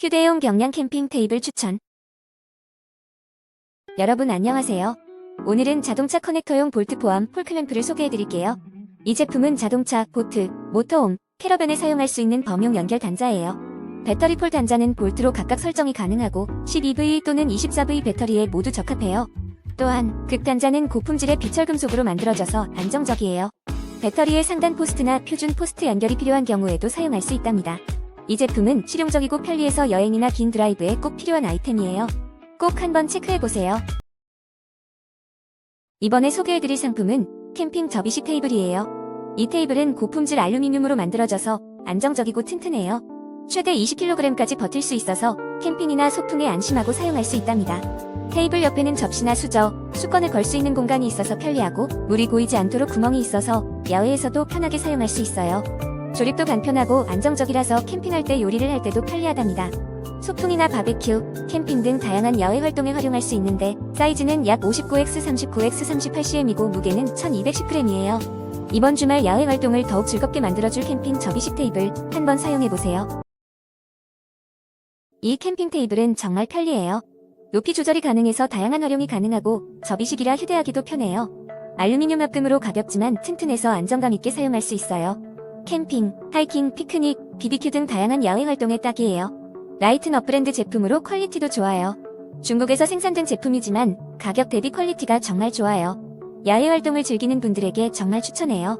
휴대용 경량 캠핑 테이블 추천. 여러분 안녕하세요. 오늘은 자동차 커넥터용 볼트 포함 폴클램프를 소개해드릴게요. 이 제품은 자동차, 보트, 모터홈, 캐러밴에 사용할 수 있는 범용 연결 단자예요. 배터리 폴 단자는 볼트로 각각 설정이 가능하고 12V 또는 24V 배터리에 모두 적합해요. 또한 극단자는 고품질의 비철금속으로 만들어져서 안정적이에요. 배터리의 상단 포스트나 표준 포스트 연결이 필요한 경우에도 사용할 수 있답니다. 이 제품은 실용적이고 편리해서 여행이나 긴 드라이브에 꼭 필요한 아이템이에요. 꼭 한번 체크해보세요. 이번에 소개해드릴 상품은 캠핑 접이식 테이블이에요. 이 테이블은 고품질 알루미늄으로 만들어져서 안정적이고 튼튼해요. 최대 20kg까지 버틸 수 있어서 캠핑이나 소풍에 안심하고 사용할 수 있답니다. 테이블 옆에는 접시나 수저, 수건을 걸 수 있는 공간이 있어서 편리하고 물이 고이지 않도록 구멍이 있어서 야외에서도 편하게 사용할 수 있어요. 조립도 간편하고 안정적이라서 캠핑할 때 요리를 할 때도 편리하답니다. 소풍이나 바베큐, 캠핑 등 다양한 야외 활동에 활용할 수 있는데 사이즈는 약 59x39x38cm이고 무게는 1210g이에요. 이번 주말 야외 활동을 더욱 즐겁게 만들어줄 캠핑 접이식 테이블 한번 사용해보세요. 이 캠핑 테이블은 정말 편리해요. 높이 조절이 가능해서 다양한 활용이 가능하고 접이식이라 휴대하기도 편해요. 알루미늄 합금으로 가볍지만 튼튼해서 안정감 있게 사용할 수 있어요. 캠핑, 하이킹, 피크닉, BBQ 등 다양한 야외 활동에 딱이에요. 라이트너 브랜드 제품으로 퀄리티도 좋아요. 중국에서 생산된 제품이지만 가격 대비 퀄리티가 정말 좋아요. 야외 활동을 즐기는 분들에게 정말 추천해요.